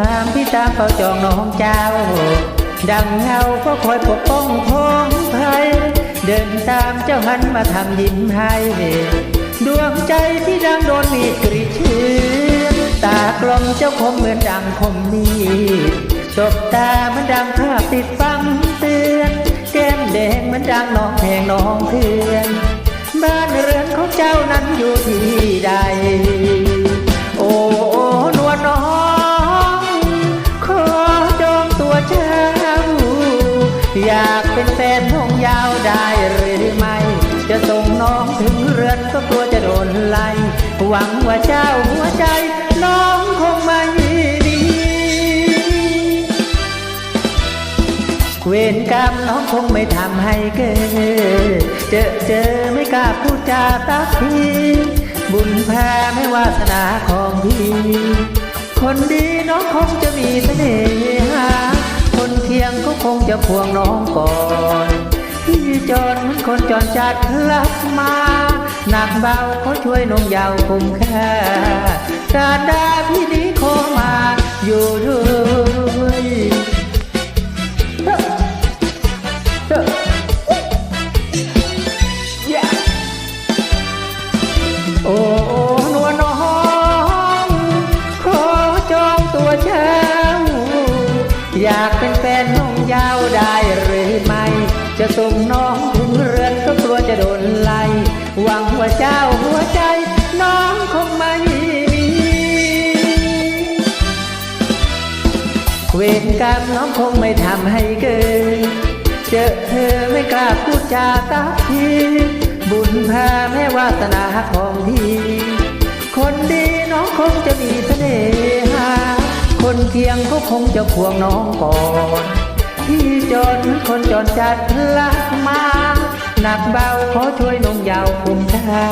งามที่ตามเฝ้าจองน้องเจ้า ดังเงาก็คอยปกป้องพ้องไทยเดินตามเจ้าหันมาทำยิ้มให้ดวงใจที่ดังโดนมีดกรีดเชือนตากลมเจ้าคมเหมือนดังคมมีดจบตามือนดังภาพติดฟังเตือนแก้มแดงเหมือนดังน้องแพงน้องเพื่อน บ้านเรือนของเจ้านั้นอยู่ที่ใด อยากเป็นแฟนห้องยาวได้หรือไม่ จะส่งน้องถึงเรือนก็กลัวจะโดนไล่หวังว่าเจ้าหัวใจ น้องคงไม่ดีเวรกรรมน้องคงไม่ทำให้เกิดเจอเจอไม่กล้าพูดจาตักทีบุญแพ้ไม่วาสนาของพี่ คนดีน้องคงจะมีเสน่ห์ จะพวงน้องก่อนพี่จนเหมือนคนจรจัดลับมาหนักเบาเขาช่วยนมยาวคุ้มค่าการดาพี่นี้ขอมาอยู่ด้วยโอ้โอ้นวน้องขอจองตัวเช้า อยากเป็นแฟน จะส่งน้องถึงเรือนก็กลัวจะโดนไล่หวังว่าเจ้าหัวใจน้องคงไม่มีเวรกรรมน้องคงไม่ทำให้เกิดเจอเธอไม่กล้าพูดจาตักทีบุญพาแม่วาสนาของพี่คนดีน้องคงจะมีเสน่หาคนเคียงก็คงจะควงน้องก่อน ที่จนคนจนจัดลักมา หนักเบาขอช่วยนงยาวคุมค่า